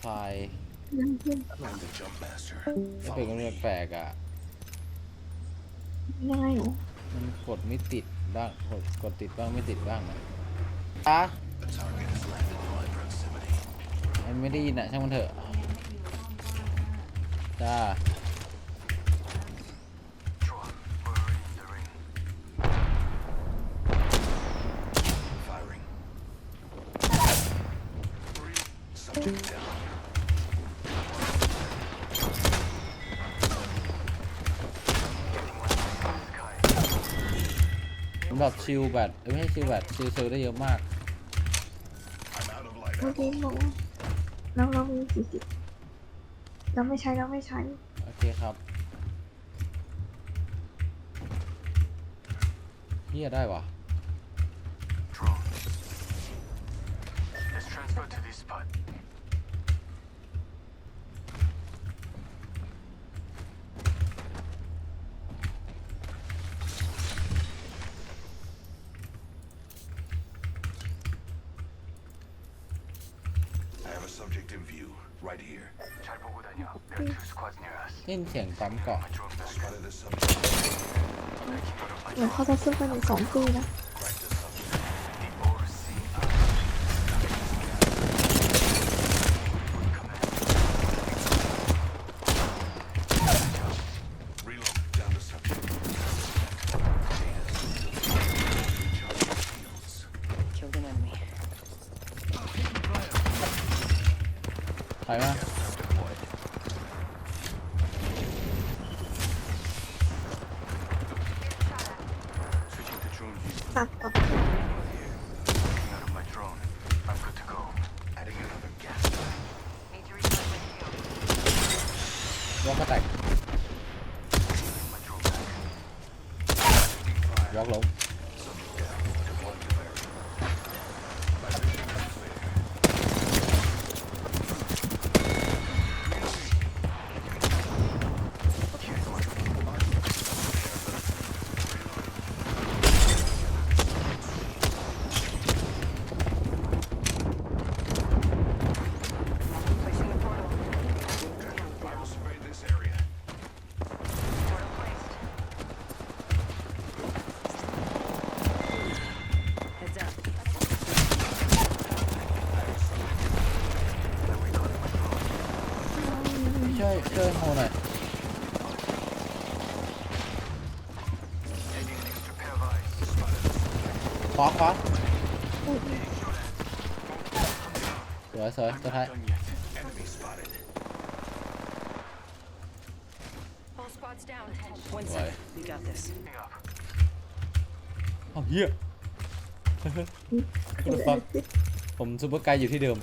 ไฟล์มันเป็น Follow เรื่อง me. แปลกอะงไงหนูมันกดไม่ติดบ้าง กดกดติดบ้างไม่ติดบ้างนะอะมันไม่ได้ยินอะ ช่างมันเถอะ จ้า Drone, we're in the ring. Firing. Subject down. สำหรับชิลแบตเอ้ยไม่ใช่ชิลแบตชิลเซลได้เยอะมาก I'm out of light เมื่อ ammo. กี้หนูน้องเรามีสี่สิบเราไม่ใช้เราไม่ใช้ โอเคครับเฮียได้วะ Drone. Let's transfer to this spot. เล่นเสียงปั๊มเกาะเดี๋ยวเขาจะขึ้นมาอีกสองปีนะ drone view. วยช่วยโฮหน่อย Aiming an extra pair of eyes. Spotted. ขวาขวาอุ้ยสวยสวยตัวท้าย Done yet. Enemy spotted. All squads down. One Right. sec. We got this. Picking up. อ้าวเฮียคือฟักผมซูเปอร์ไกด์อยู่ที่เดิม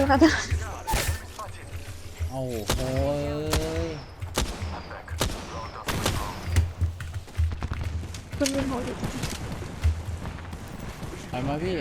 spotted me. ตัวนั้นอะ Spotted. เอ้าโอ้ย I'm back. Round off my drone. คุณยิงเขาอยู่ไปมาพี่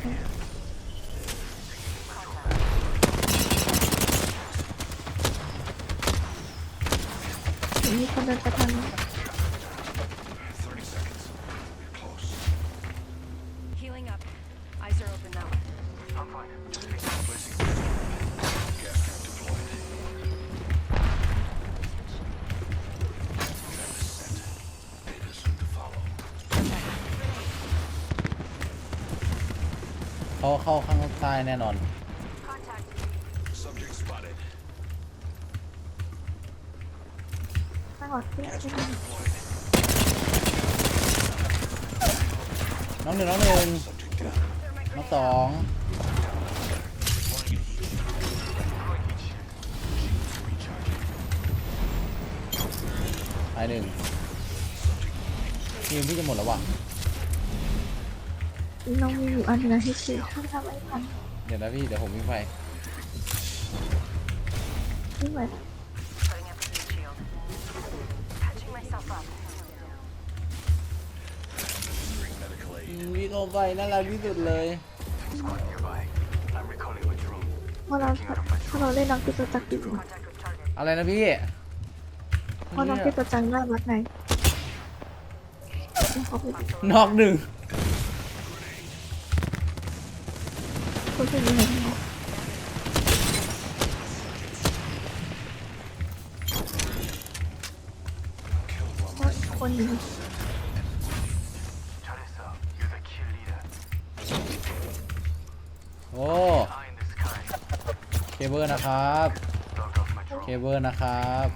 เห็นมีคนเดิ เขาเข้าข้างใต้แน่นอน Contact. Subject spotted. ตั้งหลักเพื่อใช่ไหม Deployed. น้องหนึ่งน้องหนึ่ง Subject down. น้องสอง Deploying heat. Deploying heat shield. Shields recharging. ตายหนึ่ง Subject ทีมพี่จะหมดแล้วว่ะ น้องมีอยู่อันนึงให้ฉีดถ้าทำไม่ทันเดี๋ยวนะพี่เดี๋ยวผมวิ่งไปไม่ไหว Putting up a heat shield. Patching myself up. Medical aid. วิ่งเข้าไปน่ารักที่สุดเลย Squad nearby. I'm recalling my drone. เพราะเราถ้าเราเล่นน้องกิจจักรอยู่ Contact with target. อะไรนะพี่เพราะน้องกิจจักรน่ารักไงเขาไปนอกหนึ่ง คุยกันยังไงนคนโอ้เคเบิลนะครับ เคเบิลนะครับ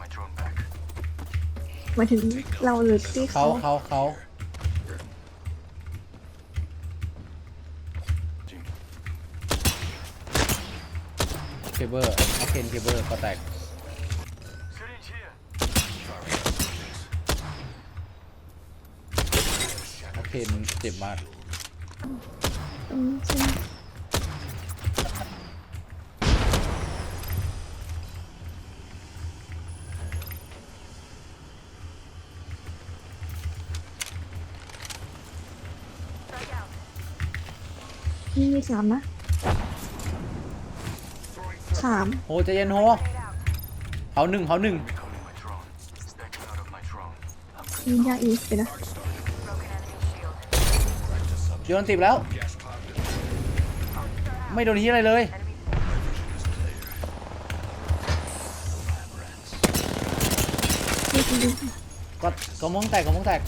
มาถึงเราหรือที่เขาเขาเขาเขา เคเบิลเอาเคนเคเบิลก็แตก syringe here. เอาเคนเจ็บมากอืมใช่ไหมนี่มีสามนะ สามโหใจเย็นโหเผาหนึ่งเผาหนึ่ง Recalling my drone. Backing out of my drone. I'm มียาอีกไปนะ Broken enemy shield. โยนติดแล้ว ไม่โดนที่อะไรเลยนี่คือดูก็ก็มองแตกก็มองแตก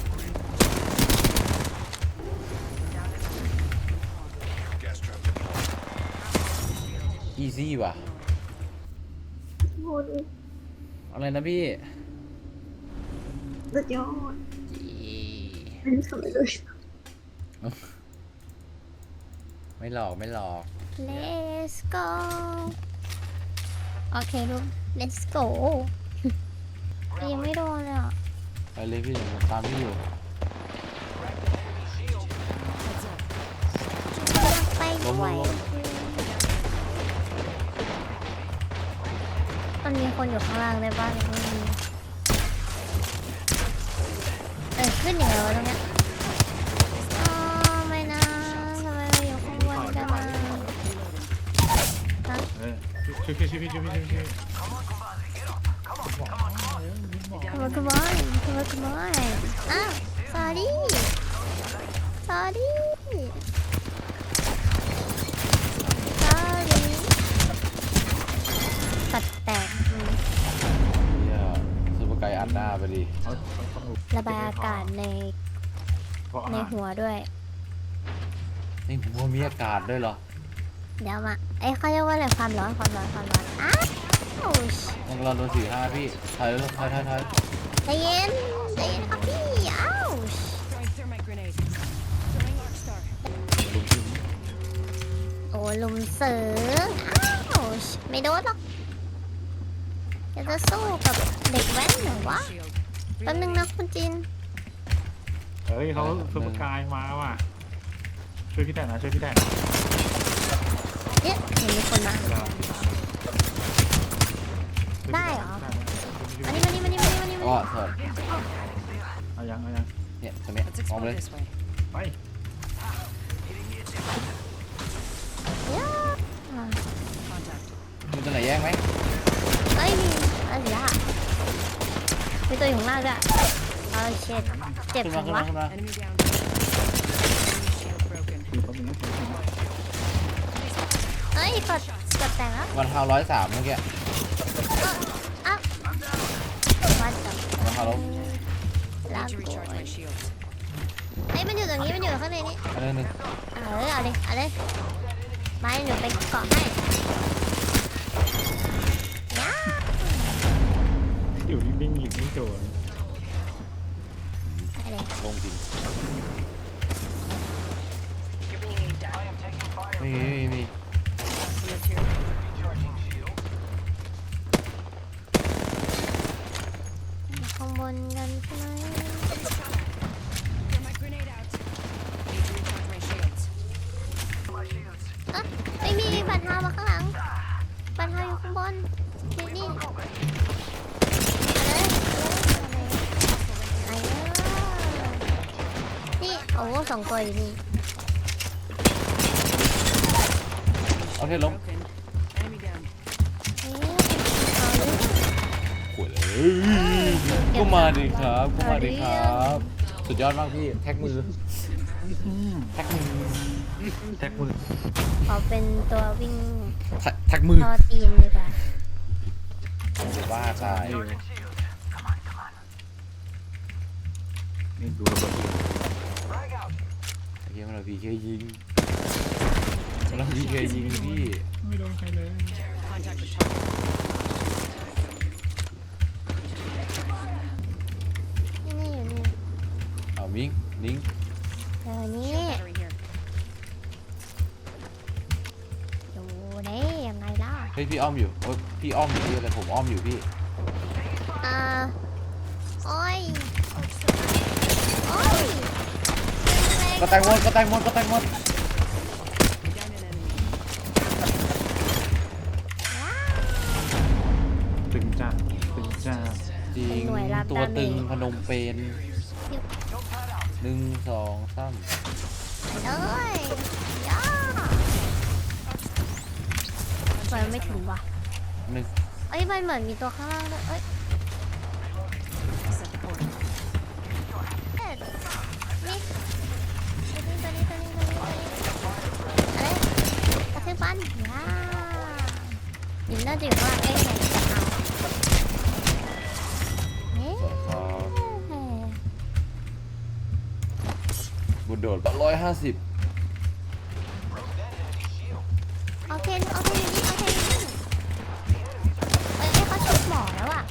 gas trap deployed. อีซี่ว่ะ โหดูอะไรนะพี่สุดยอดไม่ได้ทำอะไรเลยไม่หลอกไม่หลอก Let's go โอเคลูก Let's go ยังไม่โดนเลยอะไปเลยพี่ผมตามพี่อยู่ไปด้วย มันมีคนอยู่ข้างล่างในบ้านหรือไม่มีเออขึ้นอย่างไรวะตรงเนี้ยอ๋อไม่นะทำไมเราอยู่ข้างบนกันนะฮะช่วยพี่ช่วยพี่ช่วยพี่ช่วยพี่ Come on, come on, come on, come on. Ah, sorry. Sorry. Sorry. ดหน้าไปดิเขาเขาเขาระบายอากาศในเพราะในอาหารหัวด้วยนี่ผมว่ามีอากาศด้วยเหรอ เดี๋ยวมาเอ้ยเขาเรียกว่าอะไรความร้อนความร้อนความร้อนอ้าวมันเราโดนสี่ห้าพี่ถอยถอยถอยถอยใจเย็นใจเย็นครับพี่อ้าว Throwing thermite grenade. Throwing arc star. ลุกขึ้นโอ้ลุมเสืออ้าวไม่โดนหรอก จะจะสู้กับเด็กแว้นเหรอวะ Shield. แป๊บนึงนะคุณจิน เฮ้ยเขาซุปเปอร์กายมาว่ะ ช่วยพี่แต่นะช่วยพี่แต่เอ๊ะเห็นมีคนมาเวลาได้เหรอ มานี่มานี่มานี่มานี่มานี่มาก็นี่ถอดเอายังเอายังเนี่ยตรงเนี้ย Let's มอง explore เลย this way. ไปย่าอ่า Contact. มีตัวไหนแย่งไหม เอ้ยมี อะไรอะมีตัวอยู่ข้างล่างด้วยเออเช็ดเจ็บขึ้นจัมางขึ้นมาวะขึ้นมา Enemy down. Enemy shield broken. คือเขามีน้ำแข็งเอ้ยกดกดแต่งแล้ววันเท้าร้อยสามเมื่อกี้อ้าววันจับวันเท้าลบลา Need to กู recharge my shields. เอ้ยมันอยู่ตรงนี้มันอยู่ข้างในนี้ อันนึงหนึ่งเออเอาเลยเอาเลยมาหนูไปเกาะให้ย่า อยู่นิ่งๆหรือไม่โดนไปเลยลงจริง You're อ้โหสองตัวอยู่นี่เอาเทล้ม Broken. Enemy down. เอ๊ะเอาเลยขวดเลยก็มาดิครับก็มาดิครับ สุดยอดมากพี่ แท็กมือ แท็กมือ แท็กมือ ขอเป็นตัววิ่งแท็กแท็กมือรอตีนดีกว่าว่าตาย นี่ดูระเบิดอยู่ไอ้ เหี้ยมันเราพีเคยิงมันเราพีเคยิงพี่ไม่โดนใครเลย Contact with target. นี่นี่อยู่นี่เอามิงนิงเออนี่ Battery here. อยู่ได้ยังไงล่ะเฮ้ยพี่อ้อมอยู่โอ้ยพี่อ้อมอยู่พี่อะไรผมอ้อมอยู่พี่ อ่าโอ้ยโอ้ย ก็แตงหมดก็แตงหมดก็แตงหมด Down an enemy. ตึงจ้าตึงจ้าจริงตัวตึงพนมเปญหนึ่งสองสามเลยย่าเปิดไม่ถึงว่ะ หนึ่งเอ้ยมันเหมือนมีตัวข้างล่างด้วยเอ้ย Set the point. เอ็ดนี่ ตัวนี้ตัวนี้ตัวนี้ตัวนี้ตัวนี้เอ้ยกระทืบปันย่ายินน่าจะอยู่ว่าเอ้ยไหนจะเอาเอ๊ะครับบุญโดดร้อยห้าสิบเอาเคนเอาเคนอยู่นี่เอาเคนอยู่นี่เอ้ยเขาชุบหมอแล้วอะ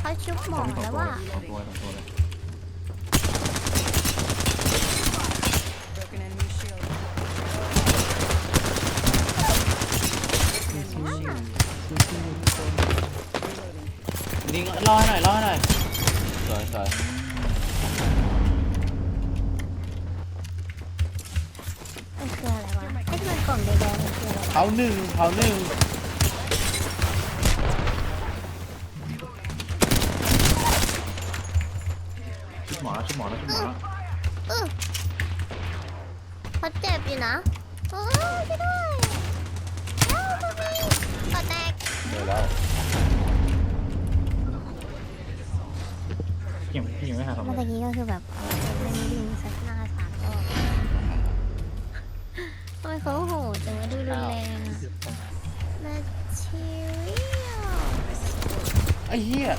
เขาชุบหมอแล้วอะ ตัวตัวเลย นิงรอให้หน่อยรอให้หน่อยสวยสวยมันคืออะไรวะไอ้ที่มันกล่องแดงๆมันคืออะไรเผาหนึ่งเผาหนึ่งชุดหมอแล้วชุดหมอแล้วชุดหมอแล้วเออเขาเจ็บอยู่นะเออช่วยด้วยเอ้าทำไมกอแตกเดี๋ยวแล้ว เมื่ออะไรกี้ก็คือแบบเอามันยิงสักหน้าสามรอบทำไมเขาโหดจังวะดูรุนแรงอะแมทชิเรียลไอ้เหี้ย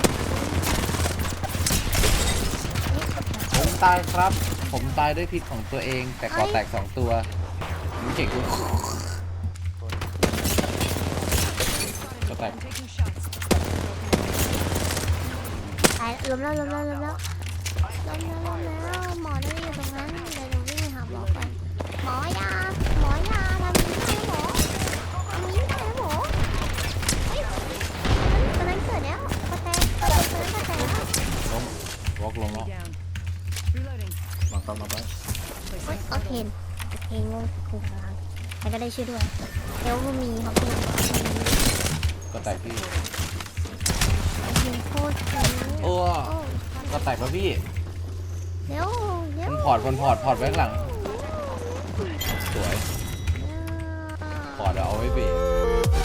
ผมตายครับ ผมตายด้วยพิษของตัวเอง แต่ก่อแตกสองตัวมึงเก่งกูก็แตก I'm taking shots. Broken enemy. ตายล้มแล้วล้มแล้วล้มแล้ว ล้มแล้วล้มแล้ว หมอได้อยู่ตรงนั้น เดี๋ยวหนูวิ่งหาหมอก่อนหมอยา หมอยาทำนี้ได้หมอทำนี้ได้หมอเฮ้ยตอนนั้นเกิดแล้วกระแตกตอนนั้นกระแตกแล้วล้มวอกลงแล้ว Enemy down. Reloading. วางตามมาไปเฮ้ย Placing โอเคโอเคงงคุณกำลังใครก็ได้ช่วยด้วยเอลก็มีเขาเป็นก็แตกพี่ ยิงโคตรโอ้โอ้ก็แตกแล้วพี่ เร็วเร็วมันพอร์ตมันพอร์ตพอร์ตไว้ข้างหลัง สวยพอร์ตเอาไว้เบรก